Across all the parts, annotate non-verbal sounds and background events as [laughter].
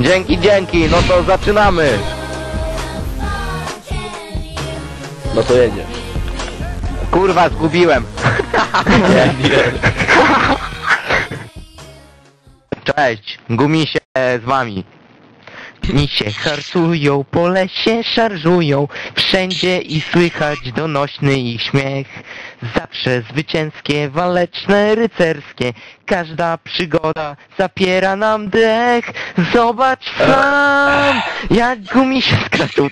Dzięki, dzięki, no to zaczynamy. No to jedziesz. Kurwa, zgubiłem. [laughs] Cześć, gumisie z wami. Misie harcują, po lesie szarżują, wszędzie i słychać donośny ich śmiech. Zawsze zwycięskie, waleczne, rycerskie, każda przygoda zapiera nam dech. Zobacz sam, jak gumisie skaczą. [laughs]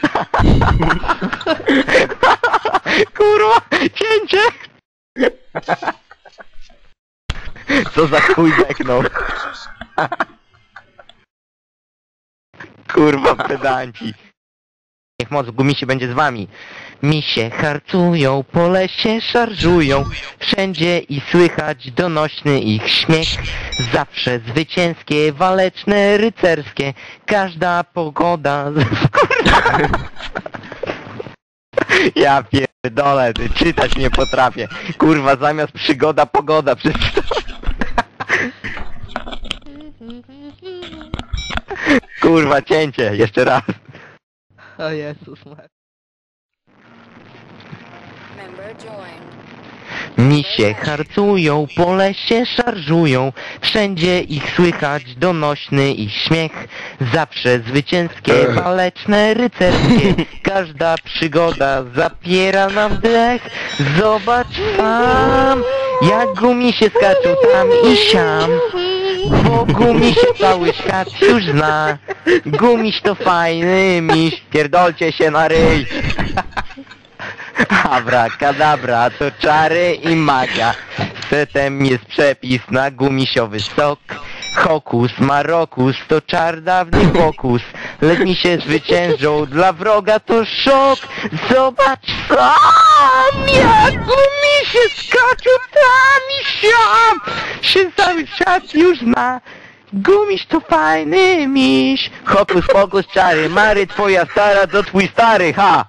Kurwa, cięcie! Co za chuj beknął. [laughs] Kurwa pedanci. Niech moc gumisie będzie z wami. Misie harcują, po lesie szarżują, wszędzie i słychać donośny ich śmiech. Zawsze zwycięskie, waleczne, rycerskie, każda pogoda... [laughs] Ja pierdolę, czytać nie potrafię. Kurwa, zamiast przygoda, pogoda przeczytałem. Kurwa, cięcie, jeszcze raz. O Jezus Maria. Member joined. Misie harcują, po lesie szarżują, wszędzie ich słychać donośny ich śmiech. Zawsze zwycięskie, waleczne, rycerskie, każda przygoda zapiera nam dech. Zobacz sam, jak gumisie skaczą tam i siam. Bo gumisie cały świat już zna. Gumiś to fajny miś, pierdolcie się na ryj. Abra, kadabra, to czary i magia. Setem jest przepis na gumisiowy sok. Hokus, marokus, to czar dawny hokus. Lecz mi się zwyciężą, dla wroga to szok. Zobacz sam, jak skaczą tam i siam. Się cały świat już zna. Gumiś to fajny miś. Hokus pokus, czary, mary, twoja stara to twój stary, ha.